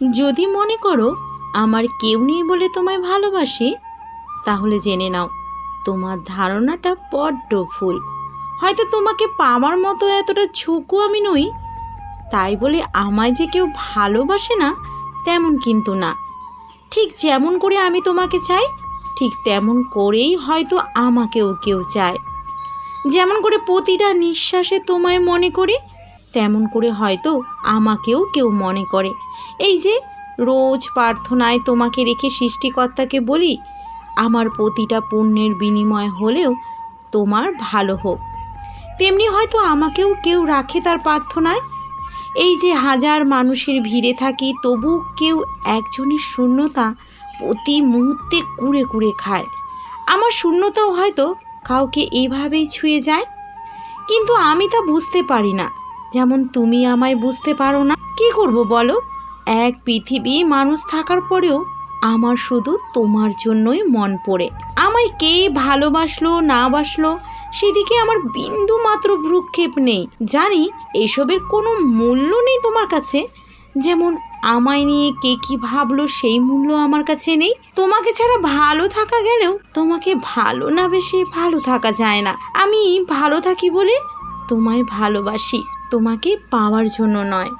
যদি মনে করো আমার কেউ নেই বলে তোমায় ভালোবাসি, তাহলে জেনে নাও, তোমার ধারণাটা বড্ড ভুল। হয়তো তোমাকে পাওয়ার মতো এতটা ঝুঁকু আমি নই, তাই বলে আমায় যে কেউ ভালোবাসে না, তেমন কিন্তু না। ঠিক যেমন করে আমি তোমাকে চাই, ঠিক তেমন করেই হয়তো আমাকেও কেউ চায়। যেমন করে প্রতিটা নিঃশ্বাসে তোমায় মনে করি তেমন করে হয়তো আমাকেও কেউ মনে করে। এই যে, রোজ প্রার্থনায় তোমাকে রেখে সৃষ্টিকর্তাকে বলি, আমার প্রতিটা পুণ্যের বিনিময় হলেও তোমার ভালো হোক। তেমনি হয়তো আমাকেও কেউ রাখে তার প্রার্থনায়। এই যে হাজার মানুষের ভিড়ে থাকি, তবু কেউ একজনের শূন্যতা প্রতি মুহূর্তে কুড়ে কুড়ে খায়। আমার শূন্যতাও হয়তো কাউকে এইভাবেই ছুঁয়ে যায়। কিন্তু আমি তা বুঝতে পারি না। যেমন তুমি আমায় বুঝতে পারো না, কি করব বলো? এক পৃথিবী মানুষ থাকার পরেও আমার শুধু তোমার জন্যই মন পড়ে। আমায় কে ভালোবাসলো, না বাসলো, সেদিকে আমার বিন্দু মাত্র ভ্রুক্ষেপ নেই। জানি এসবের কোনো মূল্য নেই তোমার কাছে। যেমন আমায় নিয়ে কে কি ভাবলো, সেই মূল্য আমার কাছে নেই। তোমাকে ছাড়া ভালো থাকা গেলেও তোমাকে ভালো না বেশি ভালো থাকা যায় না। আমি ভালো থাকি বলে তোমায় ভালোবাসি। তোমাকে পাওয়ার জন্য নয়।